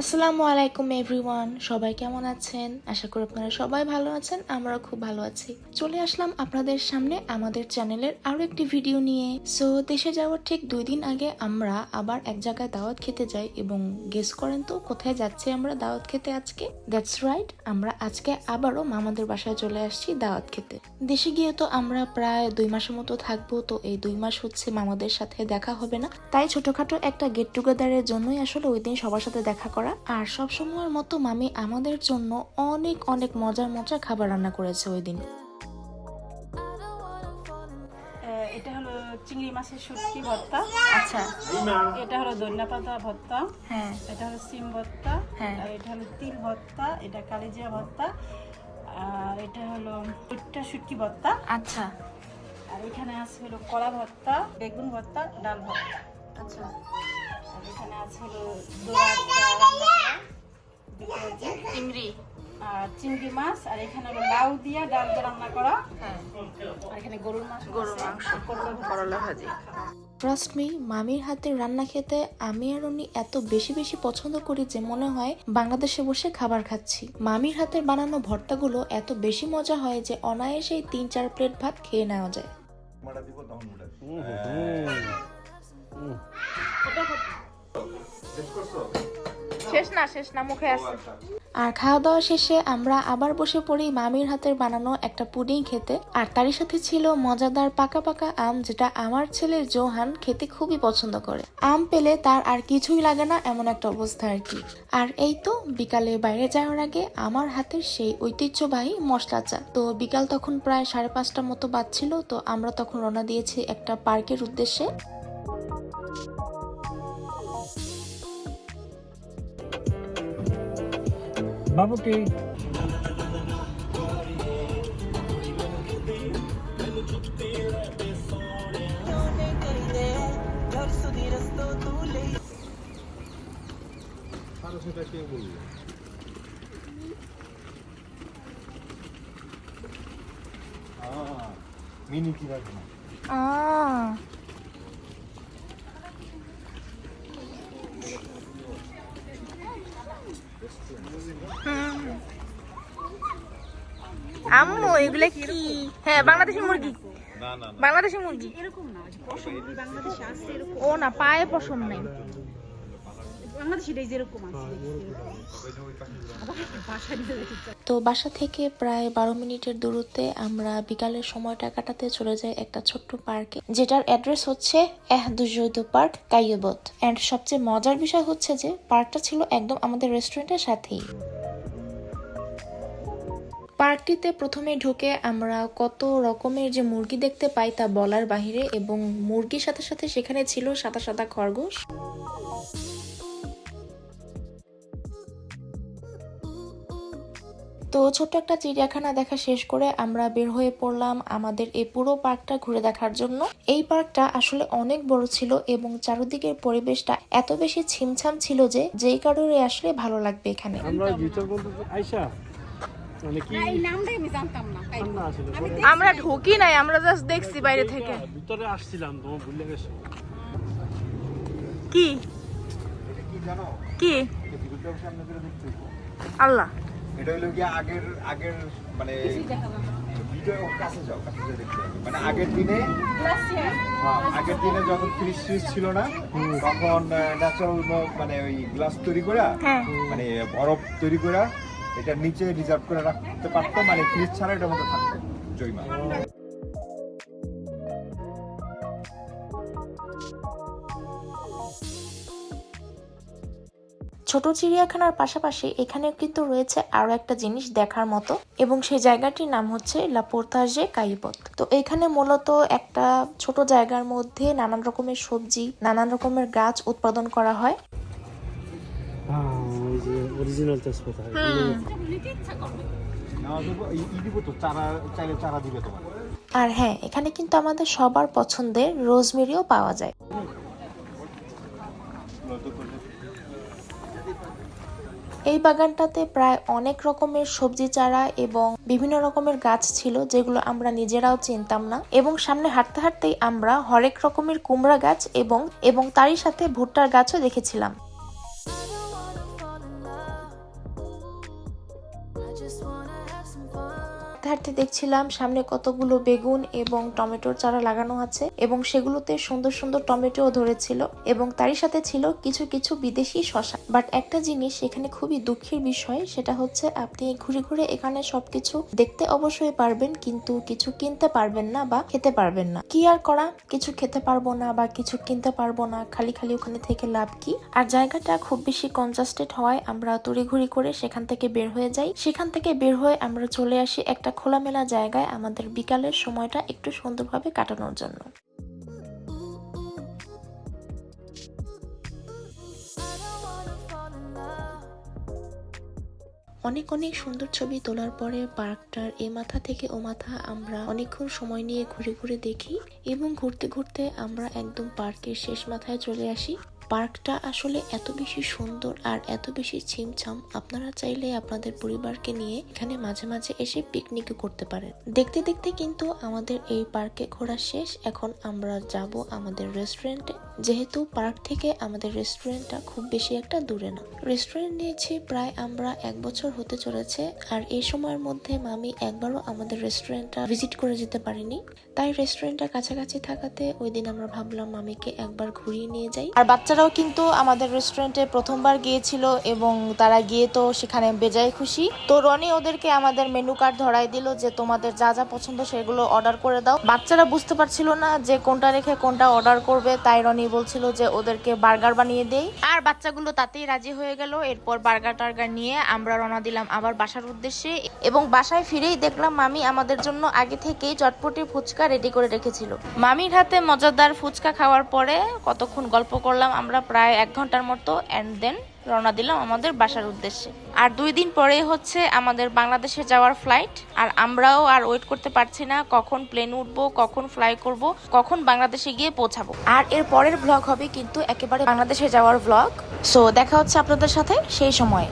আসসালামু আলাইকুম এভরিওয়ান সবাই কেমন আছেন? আশা করি আপনারা সবাই ভালো আছেন, আমরাও খুব ভালো আছি। চলে আসলাম আপনাদের সামনে আমাদের চ্যানেলের আরও একটি ভিডিও নিয়ে। সো দেশে যাওয়ার ঠিক দুই দিন আগে আমরা আবার এক জায়গায় দাওয়াত খেতে যাই এবং গেস করেন তো কোথায় যাচ্ছি আমরা দাওয়াত খেতে আজকে? দ্যাটস রাইট আমরা আজকে আবারও মামাদের বাসায় চলে আসছি দাওয়াত খেতে। দেশে গিয়ে তো আমরা প্রায় দুই মাসের মতো থাকব, তো এই দুই মাস হচ্ছে মামাদের সাথে দেখা হবে না। তাই ছোটখাটো একটা গেট টুগেদারের জন্যই আসলে ওই দিন সবার সাথে দেখা করা আর সব সময়ের মতো মামি আমাদের জন্য অনেক অনেক মজার মজার খাবার রান্না করেছে ওই দিন। এটা হলো চিংড়ি মাছের শুটকি ভর্তা। আচ্ছা। এটা হলো ধনিয়া পাতা ভর্তা। হ্যাঁ। এটা হলো সিম ভর্তা। হ্যাঁ। আর এটা হলো তিল ভর্তা। এটা কালিজিরা ভর্তা। আর এটা হলো ভুট্টা শুটকি ভর্তা। আচ্ছা। আর এখানে আছে হলো কলা ভর্তা বেগুন ভর্তা ডাল ভর্তা। আচ্ছা। আর এখানে আছে হলো চিংড়ি। আর চিংড়ি মাছ আর এখানে হলো লাউ দিয়া ডাল রান্না করা। হ্যাঁ। আর এখানে গরুর মাছ গরুর মাংস করলা করলা ভাজি। ট্রাস্ট মি মামির হাতের রান্না খেতে আমি আর উনি এত বেশি বেশি পছন্দ করি যে মনে হয় বাংলাদেশে বসে খাবার খাচ্ছি। মামির হাতের বানানো ভর্তাগুলো এত বেশি মজা হয় যে অনায়াসেই তিন চার প্লেট ভাত খেয়ে নেওয়া যায়। শেষ না শেষ না, মুখে আছে আর খাওয়া দাওয়া শেষে আমরা আবার বসে পড়ি মামির হাতের বানানো একটা পুডিং খেতে। আর তারই সাথে ছিল মজাদার পাকা পাকা আম, যেটা আমার ছেলে জোহান খেতে খুবই পছন্দ করে। আম পেলে তার আর কিছুই লাগে না এমন একটা অবস্থা আর কি। আর এই তো বিকালে বাইরে যাওয়ার আগে আমার হাতের সেই ঐতিহ্যবাহী মশলা চা। তো বিকাল তখন প্রায় সাড়ে পাঁচটার মতো বাজছিল, তো আমরা তখন রওনা দিয়েছি একটা পার্কের উদ্দেশ্যে। বাবুকে মিনি কি রাখব আহ আম্মু এগুলো কি? হ্যাঁ বাংলাদেশি মুরগি। না না বাংলাদেশি মুরগি। এরকম না ওই যে পশম মুরগি বাংলাদেশে আছে এরকম। ও না পায়ে পশম নেই। তো বাসা থেকে প্রায় বারো মিনিটের দূরত্বে আমরা বিকালের সময়টা কাটাতে চলে যাই একটা ছোট্ট পার্কে যেটার অ্যাড্রেস হচ্ছে এহদুজৈদ পার্ক কাইয়বত। অ্যান্ড সবচেয়ে মজার বিষয় হচ্ছে যে পার্কটা ছিল একদম আমাদের রেস্টুরেন্টের সাথেই। পার্কটিতে প্রথমে ঢুকে আমরা কত রকমের যে মুরগি দেখতে পাই তা বলার বাহিরে এবং মুরগির সাথে সাথে সেখানে ছিল সাদা সাদা খরগোশ। তো ছোট্ট একটা চিড়িয়াখানা দেখা শেষ করে আমরা বের হয়ে পড়লাম আমাদের এই পুরো পার্কটা ঘুরে দেখার জন্য। এই পার্কটা আসলে অনেক বড় ছিল এবং চারিদিকের পরিবেশটা এত বেশি ছিমছাম ছিল যে যেই কারণে আসলে ভালো লাগবে এখানে। আমরা ভিতর আইসা আমরা ঢুকি নাই আমরা জাস্ট দেখছি বাইরে থেকে। ভিতরে আসছিলাম তোমার ভুলে গেছো। কি? কি। আল্লাহ। এটা হলো কি আগের আগের মানে কাছে যাও কাছে দেখতে মানে আগের দিনে হ্যাঁ, আগের দিনে যখন ফ্রিজ ফ্রিজ ছিল না তখন ন্যাচারাল মানে ওই গ্লাস তৈরি করে হ্যাঁ। মানে বরফ তৈরি করে এটা নিচে রিজার্ভ করে রাখতে পারতো মানে ফ্রিজ ছাড়া এটার মধ্যে থাকতো জৈমা ছোট চিড়িয়াখানার পাশাপাশি এখানে কিন্তু রয়েছে আরও একটা জিনিস দেখার মতো এবং সেই জায়গাটির নাম হচ্ছে লাপোর্তাজে কাইপত তো এখানে মূলত একটা ছোট জায়গার মধ্যে নানান রকমের সবজি নানান রকমের গাছ উৎপাদন করা হয়। হ্যাঁ যে অরিজিনাল তেজপাতা চারা চাইলে চারা দিবে তোমার। আর হ্যাঁ এখানে কিন্তু আমাদের সবার পছন্দের রোজমেরিও পাওয়া যায়। এই বাগানটাতে প্রায় অনেক রকমের সবজি চারা এবং বিভিন্ন রকমের গাছ ছিল যেগুলো আমরা নিজেরাও চিনতাম না। এবং সামনে হাঁটতে হাঁটতেই আমরা হরেক রকমের কুমড়া গাছ এবং এবং তারই সাথে ভুট্টার গাছও দেখেছিলাম। ধারতে দেখছিলাম সামনে কতগুলো বেগুন এবং টমেটোর চারা লাগানো আছে এবং সেগুলোতে সুন্দর সুন্দর টমেটোও ধরেছিল এবং তারই সাথে ছিল কিছু কিছু বিদেশি শশা। বাট একটা জিনিস এখানে খুবই দুঃখের বিষয়, সেটা হচ্ছে আপনি ঘুরে ঘুরে এখানে সবকিছু দেখতে অবশ্যই পারবেন, কিন্তু কিছু কিনতে পারবেন না বা খেতে পারবেন না। কি আর করা? কিছু খেতে পারব না বা কিছু কিনতে পারব না, খালি খালি ওখানে থেকে লাভ কি? আর জায়গাটা খুব বেশি কনজাস্টেড হওয়ায় আমরা তড়িঘড়ি করে সেখান থেকে বের হয়ে যাই। সেখান থেকে বের হয়ে আমরা চলে আসি একটা খোলামেলা জায়গায় আমাদের বিকালের সময়টা একটু সুন্দরভাবে কাটানোর জন্য। অনেক অনেক সুন্দর ছবি তোলার পরে পার্কটার এ মাথা থেকে ও মাথা আমরা অনেকক্ষণ সময় নিয়ে ঘুরে ঘুরে দেখি এবং ঘুরতে ঘুরতে আমরা একদম পার্কের শেষ মাথায় চলে আসি। পার্কটা আসলে এত বেশি সুন্দর আর এত বেশি ছিমছাম, আপনারা চাইলে আপনাদের পরিবারকে নিয়ে এখানে মাঝে মাঝে এসে পিকনিক করতে পারেন। দেখতে দেখতে কিন্তু আমাদের এই পার্কে ঘোরা শেষ, এখন আমরা যাব আমাদের রেস্টুরেন্টে যেহেতু পার্ক থেকে আমাদের রেস্টুরেন্টটা খুব বেশি একটা দূরে না। রেস্টুরেন্ট নিয়েছি প্রায় আমরা এক বছর হতে চলেছে, আর এই সময়ের মধ্যে মামি একবারও আমাদের রেস্টুরেন্টটা ভিজিট করে যেতে পারিনি। তাই রেস্টুরেন্টটা কাছাকাছি থাকাতে ওই দিন আমরা ভাবলাম মামিকে একবার ঘুরিয়ে নিয়ে যাই। আর বাচ্চারাও কিন্তু আমাদের রেস্টুরেন্টে প্রথমবার গিয়েছিল এবং তারা গিয়ে তো সেখানে বেজায় খুশি। তো রনি ওদেরকে আমাদের মেনু কার্ড ধরাই দিল যে, তোমাদের যা যা পছন্দ সেগুলো অর্ডার করে দাও। বাচ্চারা বুঝতে পারছিল না যে কোনটা রেখে কোনটা অর্ডার করবে, তাই রনি বলছিল যে ওদেরকে বার্গার বানিয়ে দেই। আর বাচ্চাগুলো তাতেই রাজি হয়ে গেল। এরপর বার্গার টার্গার নিয়ে আমরা রওনা দিলাম আবার বাসার উদ্দেশ্যে। এবং বাসায় ফিরেই দেখলাম মামি আমাদের জন্য আগে থেকেই চটপটি ফুচকা রেডি করে রেখেছিল। মামির হাতে মজাদার ফুচকা খাওয়ার পরে কতক্ষণ গল্প করলাম আমরা প্রায় এক ঘণ্টার মতো অ্যান্ড দেন রওনা দিলাম আমাদের বাসার উদ্দেশ্যে। আর দুই দিন পরে হচ্ছে আমাদের বাংলাদেশে যাওয়ার ফ্লাইট আর আমরাও আর ওয়েট করতে পারছি না কখন প্লেন উঠবো, কখন ফ্লাই করব, কখন বাংলাদেশে গিয়ে পৌঁছাবো। আর এর পরের ব্লগ হবে কিন্তু একেবারে বাংলাদেশে যাওয়ার ব্লগ সো দেখা হচ্ছে আপনাদের সাথে সেই সময়.